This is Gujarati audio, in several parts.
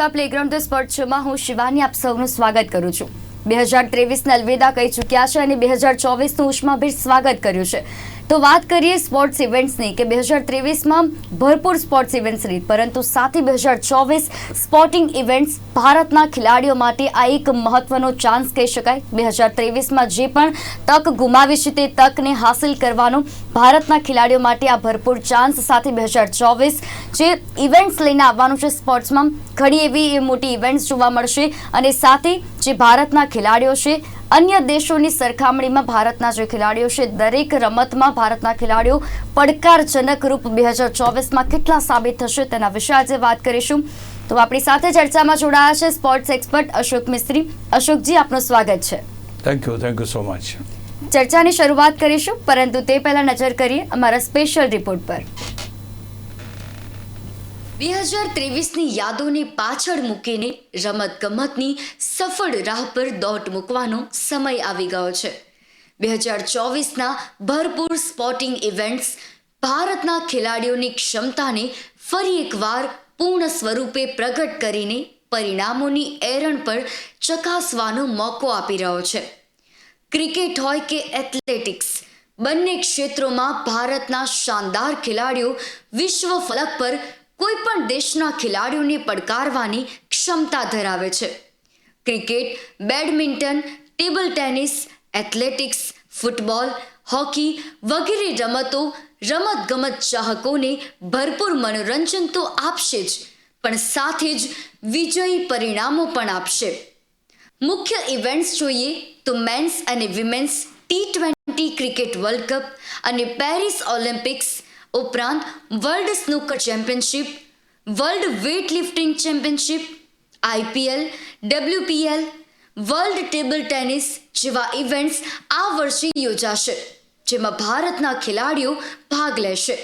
નમસ્કાર પ્લેગ્રાઉન્ડ ધ સ્પોર્ટ શોમાં હું શિવાની આપ સૌનું સ્વાગત કરું છું. બે હજાર ત્રેવીસને અલવિદા કહી ચૂક્યા છે અને બે હજાર ચોવીસનું ઉષ્માભેર સ્વાગત કર્યું છે. તો વાત કરીએ સ્પોર્ટ્સ ઇવેન્ટ્સની કે બે હજાર ત્રેવીસમાં ભરપૂર સ્પોર્ટ્સ ઇવેન્ટ્સની પરંતુ સાથે બે હજાર ચોવીસ સ્પોર્ટિંગ ઇવેન્ટ્સ ભારતના ખેલાડીઓ માટે આ એક મહત્વનો ચાન્સ કહી શકાય. બે હજાર ત્રેવીસમાં જે પણ તક ગુમાવી છે તે તકને હાંસિલ કરવાનો ભારતના ખેલાડીઓ માટે આ ભરપૂર ચાન્સ સાથે બે હજાર ચોવીસ જે ઇવેન્ટ્સ લઈને આવવાનું છે સ્પોર્ટ્સમાં ઘણી એવી મોટી ઇવેન્ટ્સ જોવા મળશે અને સાથે જે ભારતના ખેલાડીઓ છે અન્ય દેશોની સરખામણીમાં ભારતના જે ખેલાડીઓ છે દરેક રમતમાં ભારતના ખેલાડીઓ પડકારજનક રૂપ બે હજાર ચોવીસમાં કેટલા સાબિત થશે તેના વિશે આજે વાત કરીશું. તો આપણી સાથે ચર્ચામાં જોડાયા છે સ્પોર્ટ્સ એક્સપર્ટ અશોક મિસ્ત્રી. અશોકજી આપનું સ્વાગત છે. Thank you thank you so much ચર્ચાની શરૂઆત કરીશું પરંતુ તે પહેલા નજર કરીએ અમારા સ્પેશિયલ રિપોર્ટ પર. બે હજાર ત્રેવીસની યાદોને પાછળ મૂકીને રમત ગમતની સફળ રાહ પર દોટ મૂકવાનો સમય આવી ગયો છે. બે હજાર ચોવીસના ભરપૂર સ્પોર્ટિંગ ઇવેન્ટ્સ ભારતના ખેલાડીઓની ક્ષમતાને ફરી એકવાર પૂર્ણ સ્વરૂપે પ્રગટ કરીને પરિણામોની એરણ પર ચકાસવાનો મોકો આપી રહ્યો છે. ક્રિકેટ હોય કે એથ્લેટિક્સ, બંને ક્ષેત્રોમાં ભારતના શાનદાર ખેલાડીઓ વિશ્વ ફલક પર કોઈ પણ દેશના ખેલાડીઓને પડકારવાની ક્ષમતા ધરાવે છે. Cricket, badminton, table tennis, athletics, football, hockey વગેરે રમતો રમતગમત ચાહકોને ભરપૂર મનોરંજન તો આપશે જ, પણ સાથે જ વિજયી પરિણામો પણ આપશે. મુખ્ય ઇવેન્ટ્સ જોઈએ તો મેન્સ અને women's T twenty cricket world cup અને પેરિસ ઓલિમ્પિક્સ ઉપરાંત world snooker championship, world weightlifting championship, IPL, WPL, world table tennis જેવા ઇવેન્ટ્સ આ વર્ષે યોજાશે, જેમાં ભારતના ખેલાડીઓ ભાગ લેશે.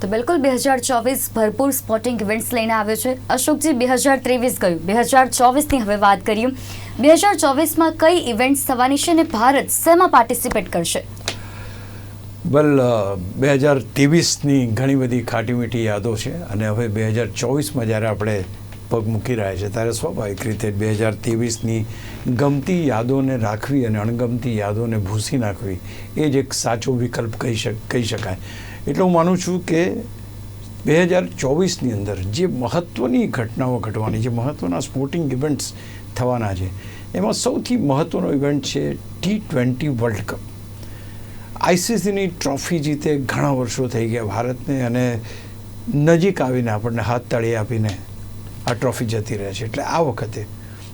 તો બિલકુલ બે હજાર ચોવીસ ભરપૂર સ્પોર્ટિંગ ઇવેન્ટ્સ લઈને આવ્યો છે. અશોકજી, બે હજાર ત્રેવીસ ગયું. બે હજાર ચોવીસની હવે વાત કરીએ. બે હજાર ચોવીસમાં કઈ ઇવેન્ટ્સ થવાની છે અને ભારત શેમાં પાર્ટિસિપેટ કરશે? વેલ બે હજાર ત્રેવીસની ઘણી બધી ખાટી મીઠી યાદો છે અને હવે બે હજાર ચોવીસમાં જ્યારે આપણે પગ મૂકી રહ્યા છે ત્યારે સ્વાભાવિક રીતે બે હજાર ત્રેવીસની ગમતી યાદોને રાખવી અને અણગમતી યાદોને ભૂસી નાખવી એ જ એક સાચો વિકલ્પ કહી શક, કહી શકાય. એટલે હું માનું છું કે બે હજાર ચોવીસની અંદર જે મહત્ત્વની ઘટનાઓ ઘટવાની, જે મહત્ત્વના સ્પોર્ટિંગ ઇવેન્ટ્સ થવાના છે, એમાં સૌથી મહત્ત્વનો ઇવેન્ટ છે ટી ટ્વેન્ટી વર્લ્ડ કપ આઈસીસીની ટ્રોફી જીતે, ઘણા વર્ષો થઈ ગયા ભારતને અને નજીક આવીને આપણને હાથ તાળી આપીને આ ટ્રોફી જતી રહે છે. એટલે આ વખતે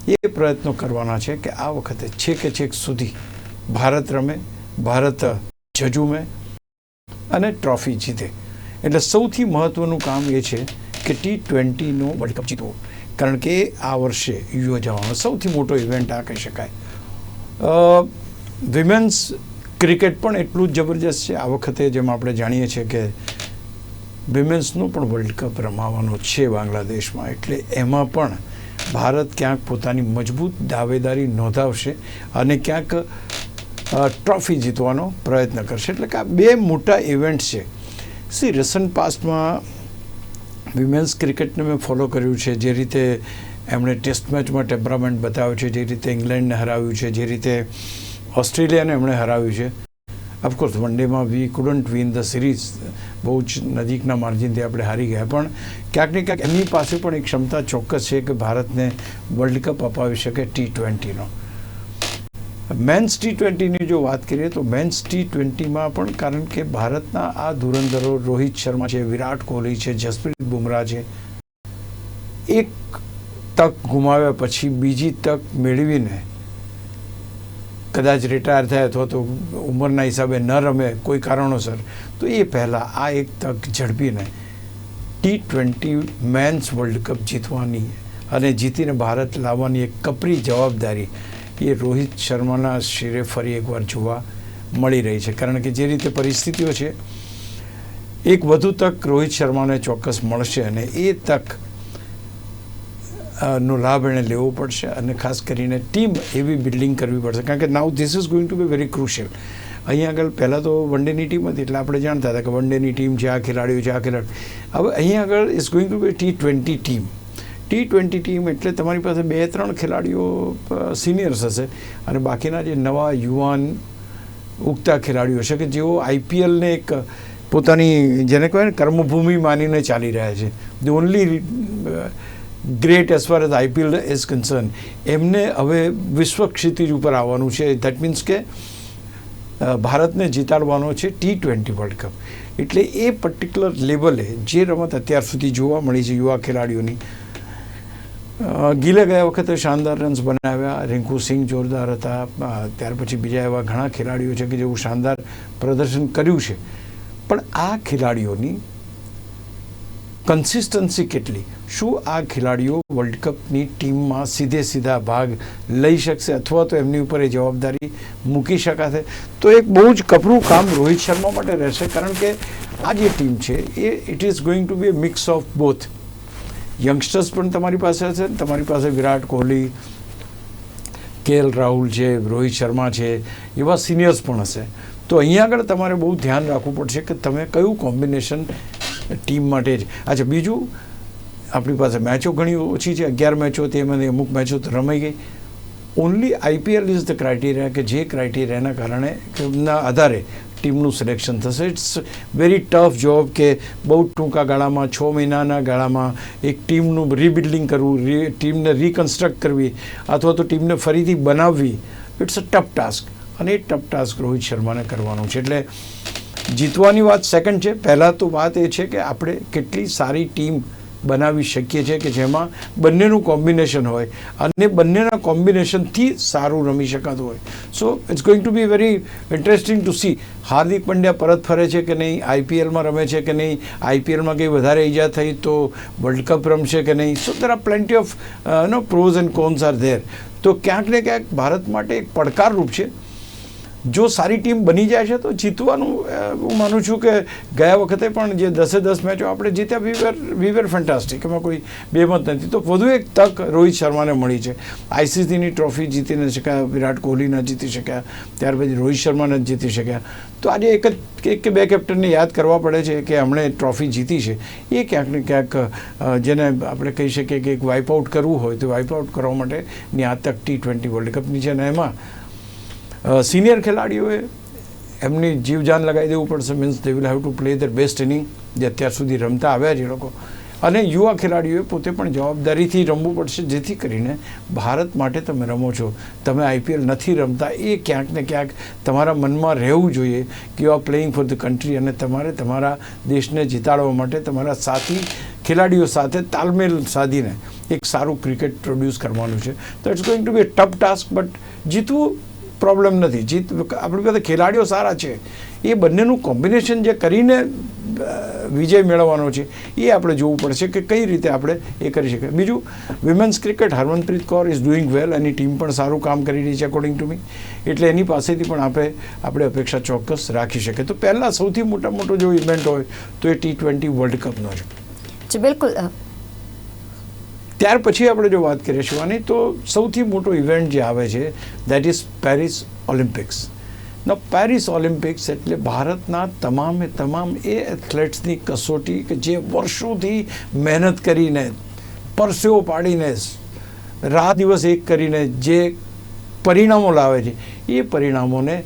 એ પ્રયત્નો કરવાના છે કે આ વખતે છેકે છેક સુધી ભારત રમે, ભારત જજુમે અને ટ્રોફી જીતે. એટલે સૌથી મહત્ત્વનું કામ એ છે કે ટી ટ્વેન્ટીનો વર્લ્ડ કપ જીતવો. કારણ કે આ વર્ષે યોજાવાનો સૌથી મોટો ઇવેન્ટ આ કહી શકાય. વિમેન્સ ક્રિકેટ પણ એટલું જ જબરજસ્ત છે. આ વખતે જેમ આપણે જાણીએ છીએ કે વિમેન્સનો પણ વર્લ્ડ કપ રમાવાનો છે બાંગ્લાદેશમાં. એટલે એમાં પણ ભારત ક્યાંક પોતાની મજબૂત દાવેદારી નોંધાવશે અને ક્યાંક ટ્રોફી જીતવાનો પ્રયત્ન કરશે. એટલે કે આ બે મોટા ઇવેન્ટ છે. સી રસન પાસ્ટમાં વિમેન્સ ક્રિકેટને મેં ફોલો કર્યું છે. જે રીતે એમણે ટેસ્ટ મેચમાં ટેમ્પરામેન્ટ બતાવ્યું છે, જે રીતે ઇંગ્લેન્ડને હરાવ્યું છે, જે રીતે ઓસ્ટ્રેલિયાને એમણે હરાવ્યું છે. Of course one ડેમાં we couldn't win the series બહુ જ નજીકના માર્જિનથી આપણે હારી ગયા. પણ ક્યાંક ને ક્યાંક એમની પાસે પણ એક ક્ષમતા ચોક્કસ છે કે ભારતને વર્લ્ડ કપ અપાવી શકે ટી ટ્વેન્ટીનો મેન્સ ટી ટ્વેન્ટીની જો વાત કરીએ તો મેન્સ ટી ટ્વેન્ટીમાં પણ કારણ કે ભારતના આ ધુરંધરો રોહિત શર્મા છે, વિરાટ કોહલી છે, જસપ્રીત બુમરાહ છે, એક તક ગુમાવ્યા પછી બીજી તક મેળવીને કદાચ રિટાયર થાય અથવા તો ઉંમરના હિસાબે ન રમે કોઈ કારણોસર, તો એ પહેલાં આ એક તક ઝડપીને T twenty men's world cup જીતવાની અને જીતીને ભારત લાવવાની એક કપરી જવાબદારી એ રોહિત શર્માના શિરે ફરી એકવાર જોવા મળી રહી છે. કારણ કે જે રીતે પરિસ્થિતિઓ છે, એક વધુ તક રોહિત શર્માને ચોક્કસ મળશે અને એ તક નો લાભ એણે લેવો પડશે અને ખાસ કરીને ટીમ એવી બિલ્ડિંગ કરવી પડશે. કારણ કે now this is going to be very crucial અહીંયા આગળ પહેલાં તો વન ડેની ટીમ હતી એટલે આપણે જાણતા હતા કે વન ડેની ટીમ છે આ ખેલાડીઓ છે, આ ખેલાડી. હવે અહીંયા આગળ is going to be T twenty team T twenty team એટલે તમારી પાસે બે ત્રણ ખેલાડીઓ સિનિયર્સ હશે અને બાકીના જે નવા યુવાન ઉગતા ખેલાડીઓ છે કે જેઓ આઈપીએલને એક પોતાની જેને કહેવાય ને કર્મભૂમિ માનીને ચાલી રહ્યા છે. The only great as far as IPL is concern એમને હવે વિશ્વ ક્ષિતિજ ઉપર આવવાનું છે. દેટ મીન્સ કે ભારતને જીતાડવાનો છે ટી ટ્વેન્ટી વર્લ્ડ કપ એટલે એ પર્ટિક્યુલર લેવલે જે રમત અત્યાર સુધી જોવા મળી છે યુવા ખેલાડીઓની ગિલે ગયા વખતે શાનદાર રન્સ બનાવ્યા. રિંકુ સિંહ જોરદાર હતા. ત્યાર પછી બીજા એવા ઘણા ખેલાડીઓ છે કે જેવું શાનદાર પ્રદર્શન કર્યું છે. પણ આ ખેલાડીઓની કન્સિસ્ટન્સી કેટલી? શું આ ખેલાડીઓ વર્લ્ડ કપની ટીમમાં સીધે સીધા ભાગ લઈ શકશે અથવા તો એમની ઉપર એ જવાબદારી મૂકી શકાશે? તો એક બહુ જ કપરું કામ રોહિત શર્મા માટે રહેશે કારણ કે આ જે ટીમ છે, એ it is going to be a mix of both youngsters પણ તમારી પાસે હશે તમારી પાસે વિરાટ કોહલી, કેએલ રાહુલ છે, રોહિત શર્મા છે, એવા સિનિયર્સ પણ હશે. તો અહીંયા આગળ તમારે બહુ ધ્યાન રાખવું પડશે કે તમે કયું કોમ્બિનેશન ટીમ માટે જ. અચ્છા, બીજું, આપણી પાસે મેચો ઘણી ઓછી છે, અગિયાર મેચો હતી એમાંથી અમુક મેચો તો રમાઈ ગઈ. Only IPL is the criteria કે જે ક્રાઇટેરિયાના કારણે ના આધારે ટીમનું સિલેક્શન થશે. ઇટ્સ વેરી ટફ જોબ કે બહુ ટૂંકા ગાળામાં, છ મહિનાના ગાળામાં એક ટીમનું રીબિલ્ડિંગ કરવું ટીમને રિકન્સ્ટ્રક્ટ કરવી અથવા તો ટીમને ફરીથી બનાવવી ઇટ્સ અ ટફ ટાસ્ક અને એ ટફ ટાસ્ક રોહિત શર્માને કરવાનું છે. એટલે જીતવાની વાત સેકન્ડ છે. પહેલાં તો વાત એ છે કે આપણે કેટલી સારી ટીમ બનાવી શકીએ છીએ કે જેમાં બંનેનું કોમ્બિનેશન હોય અને બંનેના કોમ્બિનેશનથી સારું રમી શકાતું હોય. So it's going to be very interesting to see Hardik Pandya પરત ફરે છે કે નહીં આઈપીએલમાં રમે છે કે નહીં આઈપીએલમાં કંઈ વધારે ઈજા થઈ તો વર્લ્ડ કપ રમશે કે નહીં? So there are plenty of no pros and cons are there તો ક્યાંક ને ક્યાંક ભારત માટે એક પડકારરૂપ છે. જો સારી ટીમ બની જાય છે તો જીતવાનું હું માનું છું કે ગયા વખતે પણ જે દસે દસ મેચો આપણે જીત્યા વીવેર વીવેર ફેન્ટાસ્ટિક એમાં કોઈ બેમત નથી. તો વધુ એક તક રોહિત શર્માને મળી છે. આઈસીસીની ટ્રોફી જીતી ન શક્યા, વિરાટ કોહલી ન જીતી શક્યા, ત્યાર પછી રોહિત શર્મા ન જીતી શક્યા. તો આજે એક જ, એક કે બે કેપ્ટનને યાદ કરવા પડે છે કે એમણે ટ્રોફી જીતી છે. એ ક્યાંક ને ક્યાંક જેને આપણે કહી શકીએ કે એક વાઇપ આઉટ કરવું હોય, તો વાઇપ આઉટ કરવા માટેની આ તક ટી ટ્વેન્ટી વર્લ્ડ કપની છે. અને એમાં સિનિયર ખેલાડીઓએ એમની જીવજાન લગાવી દેવું પડશે. Means they will have to play the best inning જે અત્યાર સુધી રમતા આવ્યા છે એ લોકો. અને યુવા ખેલાડીઓએ પોતે પણ જવાબદારીથી રમવું પડશે, જેથી કરીને ભારત માટે તમે રમો છો. તમે આઈપીએલ નથી રમતા. એ ક્યાંક ને ક્યાંક તમારા મનમાં રહેવું જોઈએ કે you are playing for the country અને તમારે તમારા દેશને જીતાડવા માટે તમારા સાથી ખેલાડીઓ સાથે તાલમેલ સાધીને એક સારું ક્રિકેટ પ્રોડ્યુસ કરવાનું છે. તો it's going to be tough task but જીતવું problem નથી. જીત આપણી પાસે ખેલાડીઓ સારા છે. એ બંનેનું કોમ્બિનેશન જે કરીને વિજય મેળવવાનો છે, એ આપણે જોવું પડશે કે કઈ રીતે આપણે એ કરી શકીએ. બીજું women's cricket Harmanpreet Kaur is doing well any team પણ સારું કામ કરી રહી છે અકોર્ડિંગ ટુ મી એટલે એની પાસેથી પણ આપણે આપણે અપેક્ષા ચોક્કસ રાખી શકીએ. તો પહેલાં સૌથી મોટા મોટો જો ઇવેન્ટ હોય, તો એ ટી ટ્વેન્ટી વર્લ્ડ કપનો છે. બિલકુલ. ત્યાર પછી આપણે જો વાત કરીએ શિવાની, તો સૌથી મોટો ઇવેન્ટ જે આવે છે દેટ ઇઝ પેરિસ ઓલિમ્પિક્સ ન પેરિસ ઓલિમ્પિક્સ એટલે ભારતના તમામે તમામ એ એથ્લેટ્સની કસોટી કે જે વર્ષોથી મહેનત કરીને, પરસેવો પાડીને રાત દિવસ એક કરીને જે પરિણામો લાવે છે, એ પરિણામોને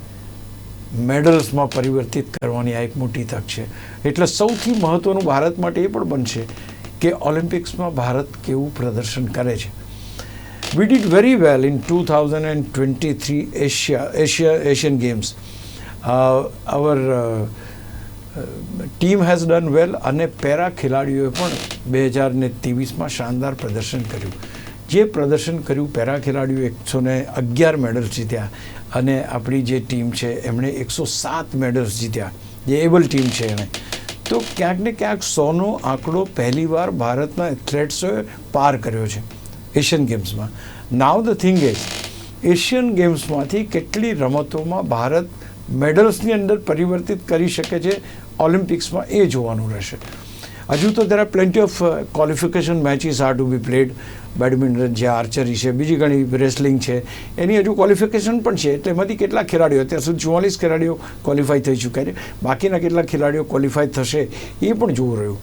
મેડલ્સમાં પરિવર્તિત કરવાની આ એક મોટી તક છે. એટલે સૌથી મહત્ત્વનું ભારત માટે એ પણ બનશે. કે ઓલિમ્પિક્સમાં ભારત કેવું પ્રદર્શન કરે છે? We did very well in two thousand and twenty three Asia Asia Asian games our team has done well અને પેરા ખેલાડીઓએ પણ બે હજાર ને ત્રેવીસમાં શાનદાર પ્રદર્શન કર્યું. જે પ્રદર્શન કર્યું પેરા ખેલાડીઓ એકસો ને અગિયાર મેડલ્સ જીત્યા અને આપણી જે ટીમ છે એમણે એકસો સાત મેડલ્સ જીત્યા. જે એબલ ટીમ છે એણે. તો ક્યાંક ને ક્યાંક સોનો આંકડો પહેલીવાર ભારતના એથ્લેટ્સોએ પાર કર્યો છે એશિયન ગેમ્સમાં now the thing is Asian ગેમ્સમાંથી કેટલી રમતોમાં ભારત મેડલ્સની અંદર પરિવર્તિત કરી શકે છે ઓલિમ્પિક્સમાં એ જોવાનું રહેશે. હજુ તો there plenty of qualification matches are to be played badminton છે, આર્ચરી છે, બીજી ઘણી રેસલિંગ છે. એની હજુ ક્વોલિફિકેશન પણ છે એમાંથી કેટલા ખેલાડીઓ, અત્યાર સુધી ચુમ્માલીસ ખેલાડીઓ ક્વોલિફાય થઈ ચૂક્યા છે. બાકીના કેટલા ખેલાડીઓ ક્વોલિફાય થશે, એ પણ જોવું રહ્યું.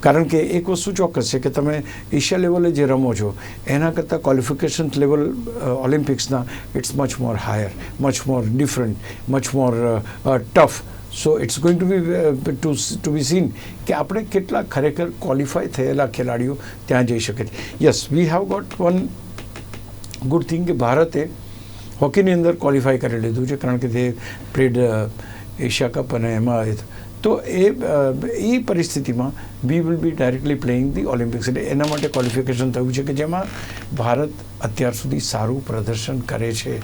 કારણ કે એક વસ્તુ ચોક્કસ છે કે તમે એશિયા લેવલે જે રમો છો, એના કરતાં qualification level ઓલિમ્પિક્સના it's much more higher much more different much more tough so it's going to be to to be seen કે આપણે કેટલા ખરેખર ક્વોલિફાય થયેલા ખેલાડીઓ ત્યાં જઈ શકે છે. Yes we have got one good thing કે ભારતે હોકીની અંદર ક્વોલિફાય કરી લીધું છે. કારણ કે તે પ્લેડ એશિયા કપ અને એમાં તો એ એ પરિસ્થિતિમાં we will be directly playing the Olympics એટલે એના માટે ક્વોલિફિકેશન થયું છે કે જેમાં ભારત અત્યાર સુધી સારું પ્રદર્શન કરે છે.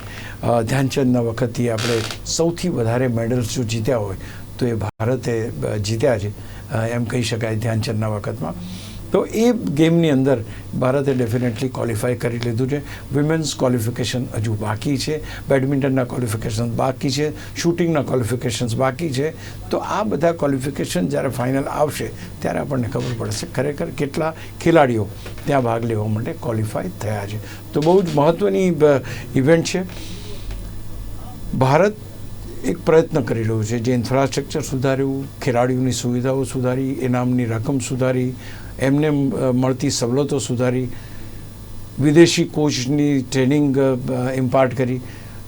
ધ્યાનચંદના વખતથી આપણે સૌથી વધારે મેડલ્સ જો જીત્યા હોય, તો એ ભારતે જીત્યા છે. એમ કહી શકાય ધ્યાનચંદના વખતમાં. તો એ ગેમની અંદર ભારતે ડેફિનેટલી ક્વોલિફાય કરી લીધું છે. વિમેન્સ ક્વોલિફિકેશન હજુ બાકી છે. બેડમિન્ટનના ક્વોલિફિકેશન બાકી છે. શૂટિંગના ક્વોલિફિકેશન્સ બાકી છે. તો આ બધા ક્વોલિફિકેશન જ્યારે ફાઇનલ આવશે, ત્યારે આપણને ખબર પડશે ખરેખર કેટલા ખેલાડીઓ ત્યાં ભાગ લેવા માટે ક્વોલિફાય થયા છે. તો બહુ જ મહત્ત્વની ઇવેન્ટ છે. ભારત એક પ્રયત્ન કરી રહ્યું છે જે ઇન્ફ્રાસ્ટ્રક્ચર સુધાર્યું, ખેલાડીઓની સુવિધાઓ સુધારી ઇનામની રકમ સુધારી એમને મળતી સવલતો સુધારી, વિદેશી કોચની ટ્રેનિંગ ઇમ્પાર્ટ કરી.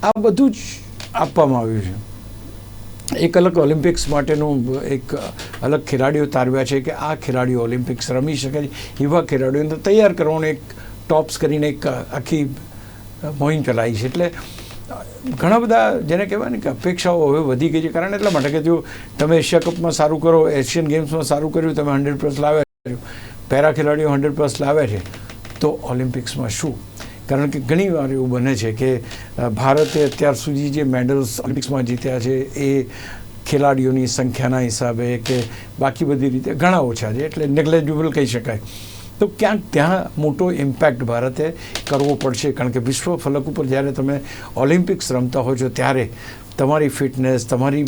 આ બધું જ આપવામાં આવ્યું છે. એક અલગ ઓલિમ્પિક્સ માટેનું એક અલગ ખેલાડીઓ તારવ્યા છે કે આ ખેલાડીઓ ઓલિમ્પિક્સ રમી શકે છે. એવા ખેલાડીઓને તૈયાર કરવાનું એક ટોપ્સ કરીને એક આખી મોહિમ ચલાવી છે. એટલે ઘણા બધા જેને કહેવાય ને કે અપેક્ષાઓ હવે વધી ગઈ છે. કારણ એટલા માટે કે જો તમે એશિયા કપમાં સારું કરો, એશિયન ગેમ્સમાં સારું કર્યું, તમે હંડ્રેડ પ્લસ લાવ્યા પેરા ખેલાડીઓ હંડ્રેડ પ્લસ લાવે છે. તો ઓલિમ્પિક્સમાં શું? કારણ કે ઘણી વાર એવું બને છે કે ભારતે અત્યાર સુધી જે મેડલ્સ ઓલિમ્પિક્સમાં જીત્યા છે, એ ખેલાડીઓની સંખ્યાના હિસાબે કે બાકી બધી રીતે ઘણા ઓછા છે, એટલે નેગ્લેજેબલ કહી શકાય. તો ક્યાંક ત્યાં મોટો ઇમ્પેક્ટ ભારતે કરવો પડશે. કારણ કે વિશ્વ ફલક ઉપર જ્યારે તમે ઓલિમ્પિક્સ રમતા હો છો, ત્યારે તમારી ફિટનેસ, તમારી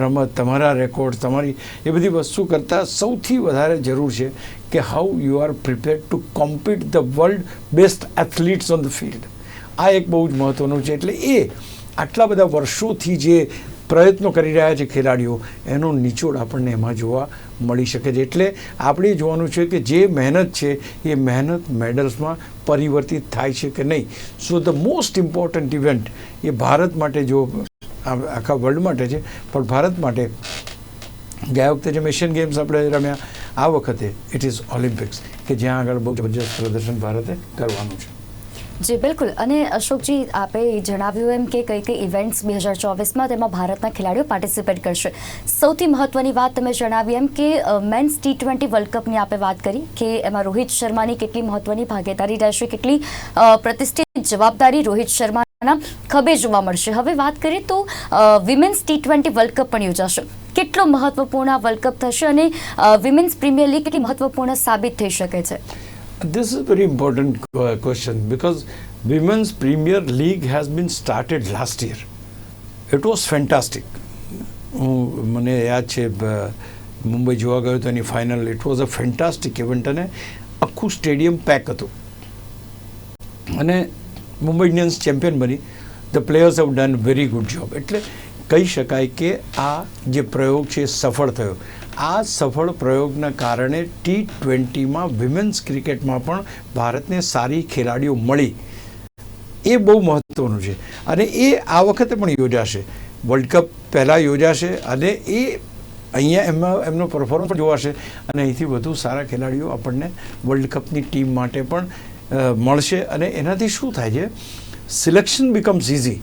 રમત, તમારા રેકોર્ડ, તમારી એ બધી વસ્તુ કરતાં સૌથી વધારે જરૂર છે કે how you are prepare to compete the world best athletes on the field આ એક બહુ જ મહત્ત્વનું છે. એટલે એ આટલા બધા વર્ષોથી જે પ્રયત્નો કરી રહ્યા છે ખેલાડીઓ, એનો નિચોડ આપણને એમાં જોવા મળી શકે છે. એટલે આપણે જોવાનું છે કે જે મહેનત છે, એ મહેનત મેડલ્સમાં પરિવર્તિત થાય છે કે નહીં. So the most important event એ ભારત માટે જો આખા વર્લ્ડ માટે છે. પણ ભારત માટે ગયા વખતે જેમ એશિયન ગેમ્સ આપણે રમ્યા, આ વખતે ઇટ ઇઝ ઓલિમ્પિક્સ કે જ્યાં આગળ બહુ જબરજસ્ત પ્રદર્શન ભારતે કરવાનું છે. જી, બિલકુલ. અને અશોકજી, આપે જણાવ્યું એમ કે કઈ કઈ ઇવેન્ટ્સ બે હજાર ચોવીસમાં તેમાં ભારતના ખેલાડીઓ પાર્ટિસિપેટ કરશે. સૌથી મહત્વની વાત તમે જણાવી એમ કે મેન્સ ટી ટ્વેન્ટી વર્લ્ડ કપની આપે વાત કરી કે એમાં રોહિત શર્માની કેટલી મહત્વની ભાગીદારી રહેશે, કેટલી પ્રતિષ્ઠિત જવાબદારી રોહિત શર્માના ખભે જોવા મળશે. હવે વાત કરીએ તો women's T twenty world cup પણ યોજાશે. કેટલો મહત્વપૂર્ણ વર્લ્ડ કપ થશે અને વિમેન્સ પ્રીમિયર લીગ કેટલી મહત્વપૂર્ણ સાબિત થઈ શકે છે? This is a very important uh, question because Women's Premier League has been started last year. It was fantastic. મને યાદ છે મુંબઈ જોવા ગયો તો એની final it was a fantastic event અને આખું સ્ટેડિયમ પેક હતું. અને મુંબઈ ઇન્ડિયન્સ ચેમ્પિયન બની. The players have done very good job એટલે કહી શકાય કે આ જે પ્રયોગ છે સફળ થયો. આ સફળ પ્રયોગના કારણે ટી ટ્વેન્ટીમાં વિમેન્સ ક્રિકેટમાં પણ ભારતને સારી ખેલાડીઓ મળી. એ બહુ મહત્ત્વનું છે. અને એ આ વખતે પણ યોજાશે. વર્લ્ડ કપ પહેલાં યોજાશે અને એ અહીંયા એમાં એમનો પરફોર્મન્સ જોવાશે. અને અહીંથી વધુ સારા ખેલાડીઓ આપણને વર્લ્ડ કપની ટીમ માટે પણ મળશે અને એનાથી શું થાય છે? સિલેક્શન બિકમ્સ ઇઝી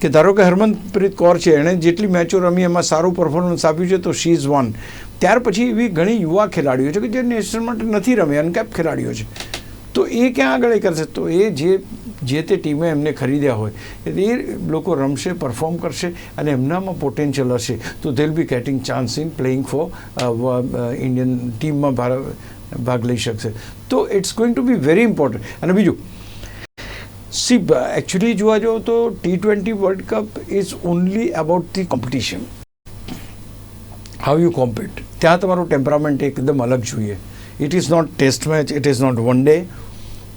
કે ધારો કે હરમનપ્રીત કૌર છે, એણે જેટલી મેચો રમી, એમાં સારું પરફોર્મન્સ આપ્યું છે, તો શી ઇઝ વન ત્યાર પછી એવી ઘણી યુવા ખેલાડીઓ છે કે જે નેશનલ માટે નથી રમે અનકેપ ખેલાડીઓ છે. તો એ ક્યાં આગળ એ કરશે? તો એ જે જે તે ટીમે એમને ખરીદ્યા હોય, એ લોકો રમશે પરફોર્મ કરશે અને એમનામાં પોટેન્શિયલ હશે. તો they'll be getting chance in playing for Indian ટીમમાં ભાગ લઈ શકશે. તો it's going to be very important અને બીજું સી એકચ્યુઅલી જોવા જાઓ તો T twenty world cup is only about the competition how you compete ત્યાં તમારું ટેમ્પરામેન્ટ એકદમ અલગ જોઈએ. It is not test match it is not one day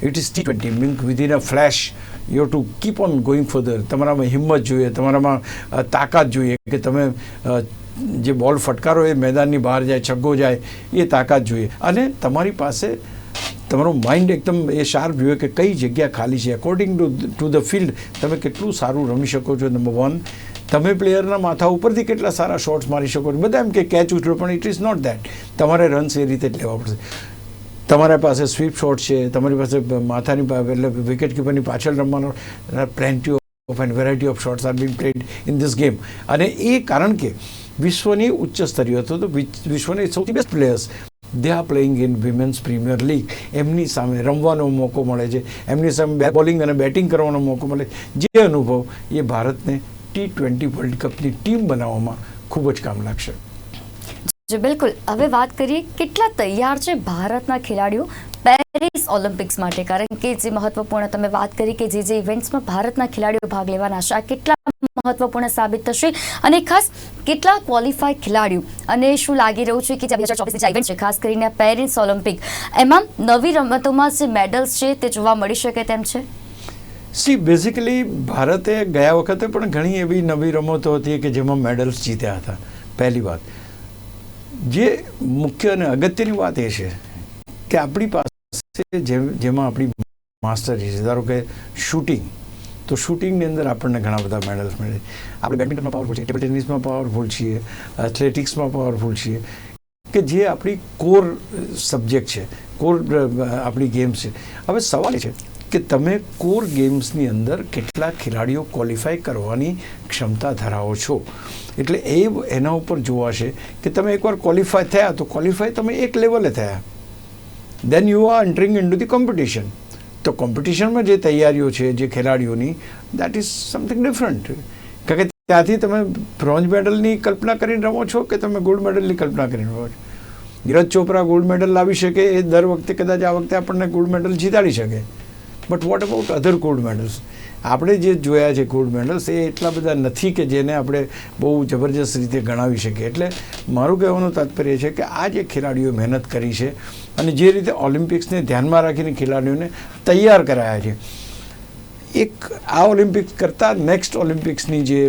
it is T twenty mean within a flash you to keep on going further તમારામાં હિંમત જોઈએ, તમારામાં તાકાત જોઈએ કે તમે જે બોલ ફટકારો એ મેદાનની બહાર જાય, છગ્ગો જાય, એ તાકાત જોઈએ. અને તમારી પાસે તમારું માઇન્ડ એકદમ એ શાર્પ જોઈએ કે કઈ જગ્યા ખાલી છે. According to to the field તમે કેટલું સારું રમી શકો છો નંબર વન તમે પ્લેયરના માથા ઉપરથી કેટલા સારા શોટ્સ મારી શકો છો. બધા એમ કે કેચ ઉછળો પણ ઇટ ઇઝ નોટ દેટ તમારે રન્સ એ રીતે જ લેવા પડશે. તમારા પાસે સ્વીપ શોટ છે, તમારી પાસે માથાની એટલે વિકેટ કીપરની પાછળ રમવાનો plenty of and variety of shots are been played in this game અને એ કારણ કે વિશ્વની ઉચ્ચ સ્તરીય હતો તો વિશ્વની સૌથી best players they are playing in women's premier league એમની સામે રમવાનો મોકો મળે છે. એમની સામે બોલિંગ અને બેટિંગ કરવાનો મોકો મળે. જે અનુભવ એ ભારતને ટી ટ્વેન્ટી વર્લ્ડ કપની ટીમ બનાવવામાં ખૂબ જ કામ લાગશે. જી, બિલકુલ. હવે વાત કરીએ કેટલા તૈયાર છે ભારતના ખેલાડીઓ પેરિસ ઓલિમ્પિક્સ માટે? કારણ કે જે મહત્વપૂર્ણ તમે વાત કરી કે જે જે ઇવેન્ટ્સમાં ભારતના ખેલાડીઓ ભાગ લેવાના છે, આ કેટલા મહત્વપૂર્ણ સાબિત થશે અને ખાસ કેટલા ક્વોલિફાય ખેલાડીઓ અને શું લાગી રહ્યું છે કે બે હજાર ચોવીસની ઇવેન્ટ છે, ખાસ કરીને પેરિસ ઓલિમ્પિક એમાં નવી રમતોમાં જે મેડલ્સ છે તે જોવા મળી શકે તેમ છે? સી બેઝિકલી ભારતે ગયા વખતે પણ ઘણી એવી નવી રમતો હતી કે જેમાં મેડલ્સ જીત્યા હતા, પહેલી વાત. જે મુખ્ય અને અગત્યની વાત એ છે કે આપણી પાસે જેમાં આપણી માસ્ટરી છે, ધારો કે શૂટિંગ તો શૂટિંગની અંદર આપણને ઘણા બધા મેડલ્સ મળે. આપણે બેડમિન્ટનમાં પાવરફુલ છીએ ટેબલ ટેનિસમાં પાવરફુલ છીએ એથ્લેટિક્સમાં પાવરફુલ છીએ. કે જે આપણી કોર સબ્જેક્ટ છે કોર આપણી ગેમ્સ છે. હવે સવાલ છે કે તમે કોર ગેમ્સની અંદર કેટલા ખેલાડીઓ ક્વોલિફાય કરવાની ક્ષમતા ધરાવો છો? એટલે એ એના ઉપર જોવાશે કે તમે એકવાર ક્વોલિફાય થયા તો ક્વોલિફાય તમે એક લેવલે થયા. Then you are entering in to the competition તો કોમ્પિટિશનમાં જે તૈયારીઓ છે, જે ખેલાડીઓની દેટ ઇઝ સમથિંગ ડિફરન્ટ કારણ કે ત્યાંથી તમે બ્રોન્ઝ મેડલની કલ્પના કરીને રમો છો કે તમે ગોલ્ડ મેડલની કલ્પના કરીને રમો છો? નીરજ ચોપરા ગોલ્ડ મેડલ લાવી શકે, એ દર વખતે કદાચ આ વખતે આપણને ગોલ્ડ મેડલ જીતાડી શકે. But what about other gold medals આપણે જે જોયા છે ગોલ્ડ મેડલ્સ એ એટલા બધા નથી કે જેને આપણે બહુ જબરજસ્ત રીતે ગણાવી શકીએ. એટલે મારું કહેવાનું તાત્પર્ય છે કે આ જે ખેલાડીઓ મહેનત કરી છે અને જે રીતે ઓલિમ્પિક્સને ધ્યાનમાં રાખીને ખેલાડીઓને તૈયાર કરાયા છે, એક આ ઓલિમ્પિક્સ કરતાં નેક્સ્ટ ઓલિમ્પિક્સની જે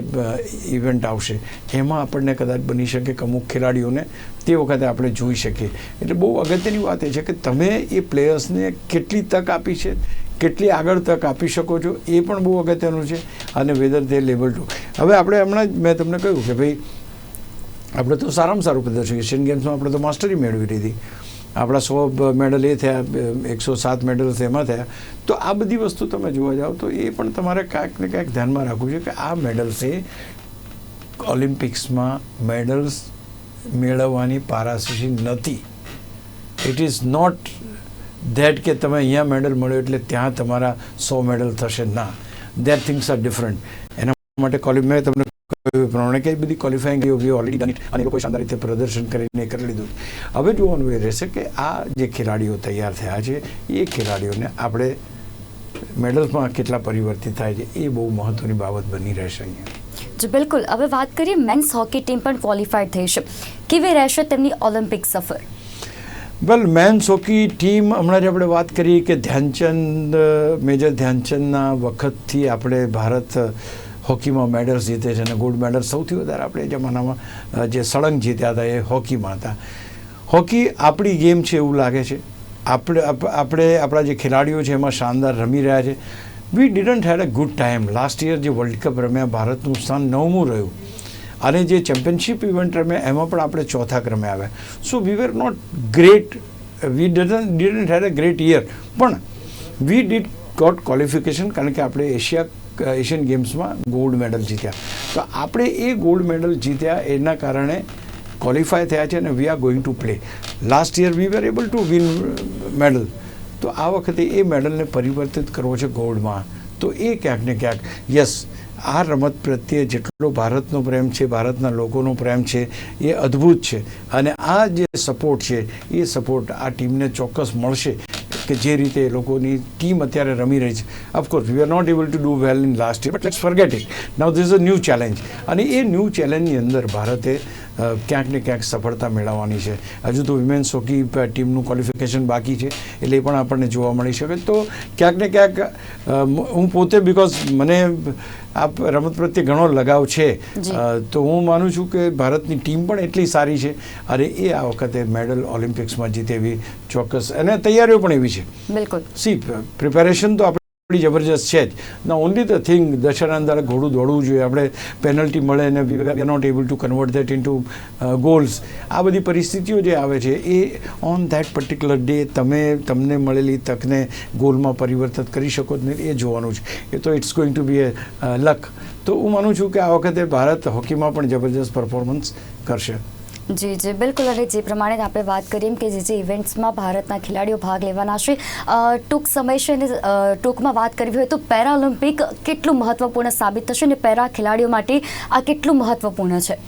ઇવેન્ટ આવશે એમાં આપણને કદાચ બની શકે કે અમુક ખેલાડીઓને તે વખતે આપણે જોઈ શકીએ. એટલે બહુ અગત્યની વાત એ છે કે તમે એ પ્લેયર્સને કેટલી તક આપી છે કેટલી આગળ તક આપી શકો છો એ પણ બહુ અગત્યનું છે અને વેધર ધે લેવલ ટુ હવે આપણે હમણાં જ મેં તમને કહ્યું કે ભાઈ, આપણે તો સારામાં સારું પ્રદર્શન એશિયન ગેમ્સમાં આપણે તો માસ્ટરી મેળવી લીધી. આપણા સો મેડલ એ થયા, એકસો સાત મેડલ્સ એમાં થયા. તો આ બધી વસ્તુ તમે જોવા જાઓ તો એ પણ તમારે કાંઈક ને કાંઈક ધ્યાનમાં રાખવું છે કે આ મેડલ્સ ઓલિમ્પિક્સમાં મેડલ્સ મેળવવાની પારાશી નથી. ઇટ ઇઝ નોટ ધેટ કે તમે અહીંયા મેડલ મળ્યો એટલે ત્યાં તમારા સો મેડલ થશે. ના. દેટ થિંગ્સ આર ડિફરન્ટ એના માટે કોલિફ મેં તમને કહ્યું પ્રમાણે કે બધી ક્વોલિફાઈંગ વી ઓલરેડી ડન અને લોકો શાનદાર રીતે પ્રદર્શન કરીને કરી લીધું. હવે જોવાનું એ રહેશે કે આ જે ખેલાડીઓ તૈયાર થયા છે, એ ખેલાડીઓને આપણે મેડલ્સમાં કેટલા પરિવર્તિત થાય છે, એ બહુ મહત્ત્વની બાબત બની રહેશે અહીંયા. જી, બિલકુલ. હવે વાત કરીએ મેન્સ હોકી ટીમ પણ ક્વોલિફાઈડ થઈ છે. કેવી રહેશે તેમની ઓલિમ્પિક સફર? વેલ મેન્સ હોકી ટીમ હમણાં જ આપણે વાત કરી કે ધ્યાનચંદ મેજર ધ્યાનચંદના વખતથી આપણે ભારત હોકીમાં મેડલ્સ જીતે છે અને ગોલ્ડ મેડલ સૌથી વધારે આપણે જમાનામાં જે સળંગ જીત્યા હતા એ હોકીમાં હતા. હોકી આપણી ગેમ છે એવું લાગે છે. આપણે આપણે, આપણા જે ખેલાડીઓ છે એમાં શાનદાર રમી રહ્યા છે. We didn't had a good time last year જે વર્લ્ડ કપ રમ્યા, ભારતનું સ્થાન નવમું રહ્યું. અને જે ચેમ્પિયનશિપ ઇવેન્ટ રમ્યા એમાં પણ આપણે ચોથા ક્રમે આવ્યા so we were not great we doesn't didn't had a great year પણ વી ડીડ ગોટ ક્વોલિફિકેશન કારણ કે આપણે એશિયા એશિયન ગેમ્સમાં ગોલ્ડ મેડલ જીત્યા. તો આપણે એ ગોલ્ડ મેડલ જીત્યા એના કારણે ક્વોલિફાય થયા છે અને we are going to play last year we were able to win medal તો આ વખતે એ મેડલને પરિવર્તિત કરવો છે ગોલ્ડમાં તો એ ક્યાંક ને ક્યાંક. યસ આ રમત પ્રત્યે જેટલો ભારતનો પ્રેમ છે, ભારતના લોકોનો પ્રેમ છે, એ અદ્ભુત છે. અને આ જે સપોર્ટ છે, એ સપોર્ટ આ ટીમને ચોક્કસ મળશે કે જે રીતે એ લોકોની ટીમ અત્યારે રમી રહી છે. Of course we are not able to do well in last year but let's forget it now this a new challenge અને એ ન્યૂ ચેલેન્જની અંદર ભારતે ક્યાંક ને ક્યાંક સફળતા મેળવવાની છે. હજુ તો વિમેન્સ હોકી ટીમનું ક્વોલિફિકેશન બાકી છે એટલે એ પણ આપણને જોવા મળી શકે. તો ક્યાંક ને ક્યાંક હું પોતે બિકોઝ મને આ રમત પ્રત્યે ઘણો લગાવ છે. તો હું માનું છું કે ભારતની ટીમ પણ એટલી સારી છે. અને એ આ વખતે મેડલ ઓલિમ્પિક્સમાં જીતે એવી ચોક્કસ અને તૈયારીઓ પણ એવી છે. બિલકુલ. સી પ્રિપેરેશન તો આપણી જબરજસ્ત છે જ. ના ઓનલી ધ થિંગ દશેરાના દ્વારા ઘોડું દોડવું જોઈએ. આપણે પેનલ્ટી મળે અને we not able to convert that to goals આ બધી પરિસ્થિતિઓ જે આવે છે, એ ઓન ધેટ પર્ટિક્યુલર ડે તમે, તમને મળેલી તકને ગોલમાં પરિવર્તિત કરી શકો જ નહીં, એ જોવાનું છે. એ તો it's going to be a luck તો હું માનું છું કે આ વખતે ભારત હોકીમાં પણ જબરજસ્ત પરફોર્મન્સ કરશે. જી જી, બિલકુલ. અને જે પ્રમાણે આપણે વાત કરીએ કે જે જે ઇવેન્ટ્સમાં ભારતના ખેલાડીઓ ભાગ લેવાના છે ટૂંક સમય છે અને ટૂંકમાં વાત કરવી હોય તો પેરાઓલિમ્પિક કેટલું મહત્વપૂર્ણ સાબિત થશે અને પેરા ખેલાડીઓ માટે આ કેટલું મહત્વપૂર્ણ છે?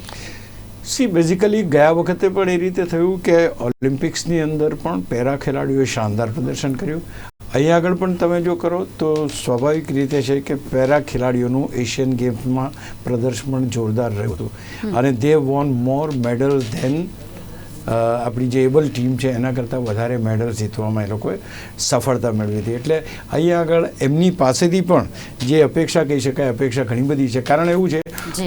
સી બેઝિકલી ગયા વખતે પણ એ રીતે થયું કે ઓલિમ્પિક્સની અંદર પણ પેરા ખેલાડીઓએ શાનદાર પ્રદર્શન કર્યું. અહીં આગળ પણ તમે જો કરો તો સ્વાભાવિક રીતે છે કે પેરા ખેલાડીઓનું એશિયન ગેમ્સમાં પ્રદર્શન પણ જોરદાર રહ્યું હતું. અને they won more medal than આપણી જે એબલ ટીમ છે એના કરતાં વધારે મેડલ જીતવામાં એ લોકોએ સફળતા મેળવી હતી. એટલે અહીં આગળ એમની પાસેથી પણ જે અપેક્ષા કહી શકાય અપેક્ષા ઘણી બધી છે. કારણ એવું છે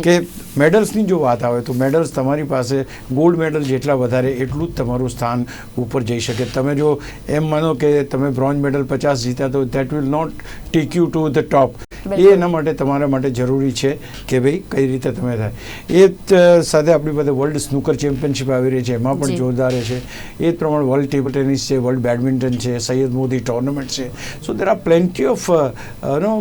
કે મેડલ્સની જો વાત આવે તો મેડલ્સ તમારી પાસે ગોલ્ડ મેડલ જેટલા વધારે એટલું જ તમારું સ્થાન ઉપર જઈ શકે. તમે જો એમ માનો કે તમે બ્રોન્ઝ મેડલ પચાસ જીતા તો that will not take you to the top એ એના માટે તમારા માટે જરૂરી છે કે ભાઈ કઈ રીતે તમે થાય. એ જ સાથે આપણી પાસે વર્લ્ડ સ્નૂકર ચેમ્પિયનશિપ આવી રહી છે એમાં પણ જોરદાર છે. એ જ પ્રમાણે વર્લ્ડ ટેબલ ટેનિસ છે વર્લ્ડ બેડમિન્ટન છે સૈયદ મોદી ટુર્નામેન્ટ છે. So there are plenty of no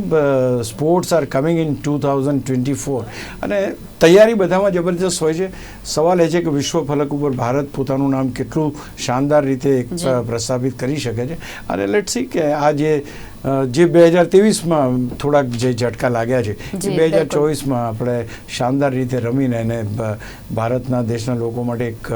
sports are coming in two thousand twenty four અને તૈયારી બધામાં જબરજસ્ત હોય છે. સવાલ એ છે કે વિશ્વ ફલક ઉપર ભારત પોતાનું નામ કેટલું શાનદાર રીતે પ્રસ્થાપિત કરી શકે છે. અને લેટ સી કે આ જે જે બે હજાર ત્રેવીસમાં થોડાક જે ઝટકા લાગ્યા છે એ બે હજાર ચોવીસમાં આપણે શાનદાર રીતે રમીને એને ભારતના દેશના લોકો માટે એક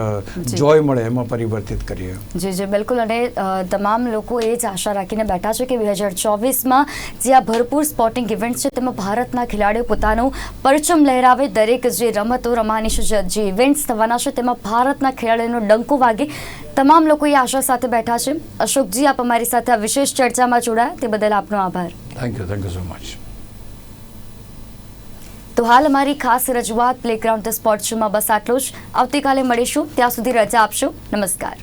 જોય મળે એમાં પરિવર્તિત કરીએ. જી જી બિલકુલ. અને તમામ લોકો એ જ આશા રાખીને બેઠા છે કે બે હજાર ચોવીસમાં જે આ ભરપૂર સ્પોર્ટિંગ ઇવેન્ટ છે તેમાં ભારતના ખેલાડીઓ પોતાનું પરચમ લહેરાવે દરેક જે રમતો રમાની છે જે- જે ઇવેન્ટ્સ થવાના છે તેમાં ભારતના ખેલાડીઓનો ડંકો વાગે. તમામ લોકો એ આશા સાથે બેઠા છે. અશોકજી આપ અમારી સાથે આ વિશેષ ચર્ચામાં જોડાયા. તે બદલ આપનો આભાર. Thank you thank you so much તો હાલ અમારી ખાસ રજૂઆત પ્લેગ્રાઉન્ડ ધ સ્પોર્ટ શોમાં બસ આટલું જ. આવતીકાલે મળીશું. ત્યાં સુધી રજા આપશો. નમસ્કાર.